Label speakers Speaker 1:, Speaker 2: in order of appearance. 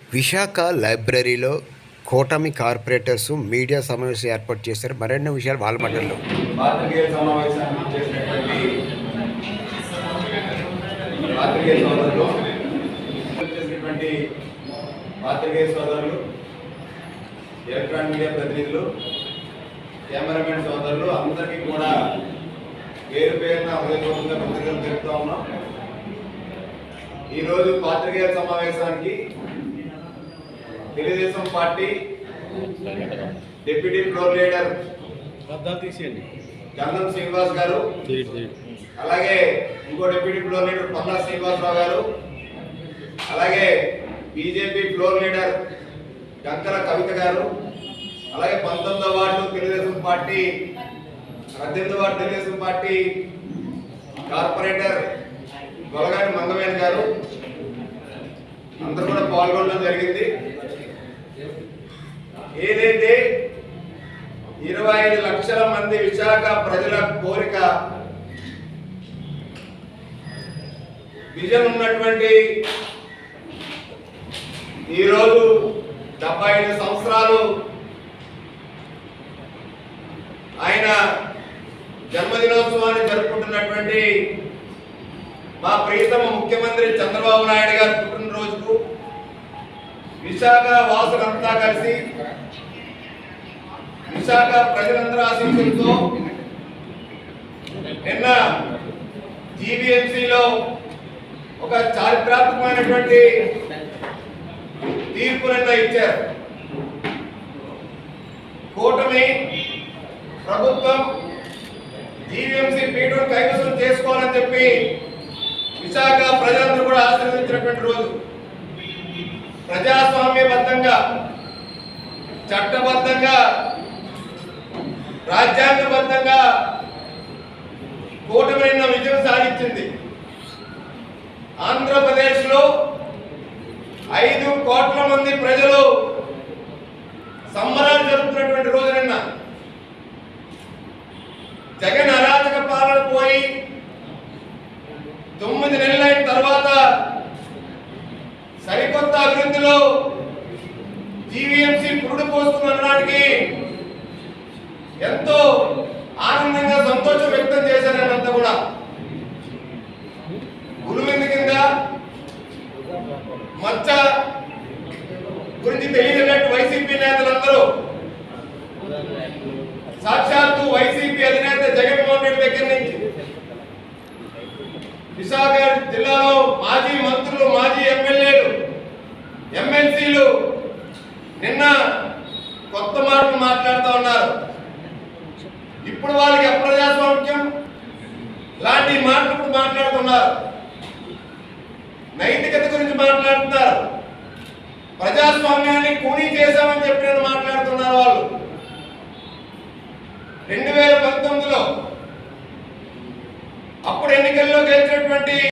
Speaker 1: విశాఖ లైబ్రరీలో కూటమి corporators media సమావేశం ఏర్పాటు చేశారు. మరెన్నో విషయాలు వాళ్ళ
Speaker 2: మండలిలో ఎలక్ట్రానిక్ మీడియా ప్రతినిధులు కెమెరామెన్ సోదరులు అందరికీ కూడా పేరు పేరున హృదయపూర్వకంగా కృతజ్ఞతలు తెలుపుతా ఉన్నాం. ఈరోజు పాత్రికేయ సమావేశానికి Telugu Desam party deputy floor leader తీసేయండి గంధం శ్రీనివాస్ గారు అలాగే ఇంకో deputy floor leader Palla Srinivasa Rao garu అలాగే BJP floor leader Gankala Kavitha garu అలాగే పంతొమ్మిదో వార్డు తెలుగుదేశం పార్టీ పద్దెనిమిదో తెలుగుదేశం పార్టీ కార్పొరేటర్ గొలగాడి మంగవేణి గారు. అందరూ కూడా పాల్గొనడం జరిగింది. ఏదైతే ఇరవై ఐదు లక్షల మంది విశాఖ ప్రజల కోరిక విజన్ ఉన్నటువంటి ఈరోజు డెబ్బై ఐదు సంవత్సరాలు ఆయన జన్మదినోత్సవాన్ని జరుపుకుంటున్నటువంటి మా ప్రియతమ ముఖ్యమంత్రి చంద్రబాబు నాయుడు గారి పుట్టినరోజుకు విశాఖ వాసులంతా కలిసి విశాఖ ప్రజలందరూ ఆశీస్సులతో నిన్న జీబీఎంసీలో ఒక చారిత్రాత్మకమైనటువంటి తీర్పు నిన్న ఇచ్చారు. కూటమి ప్రభుత్వం జీవీఎంసీ పీఠం కైవసం చేసుకోవాలని చెప్పి విశాఖ ప్రజలందరూ కూడా ఆశీర్వదించినటువంటి రోజు. ప్రజాస్వామ్యబద్ధంగా చట్టబద్ధంగా రాజ్యాంగబద్ధంగా కూటమైన విజయం సాధించింది. ఆంధ్రప్రదేశ్లో ఐదు కోట్ల మంది ప్రజలు సంబరాలు జరుపుతున్నటువంటి రోజు నిన్న. జగన్ అభివృద్ధిలో జీవీఎంసీ పురుడు పోస్తున్న నాటికి ఎంతో ఆనందంగా సంతోషం వ్యక్తం చేశారని అంతా కూడా. గురువింద కింద మచ్చ గురించి తెలియనట్టు వైసీపీ నేతలు ఇప్పుడు వాళ్ళకి అప్రజాస్వామ్యం? లాంటి మాటలు ఇప్పుడు మాట్లాడుతున్నారు. నైతికత గురించి మాట్లాడుతున్నారు. ప్రజాస్వామ్యాన్ని కూనీ చేశామని చెప్పి మాట్లాడుతున్నారు వాళ్ళు. రెండు వేల పంతొమ్మిదిలో అప్పుడు ఎన్నికల్లో గెలిచినటువంటి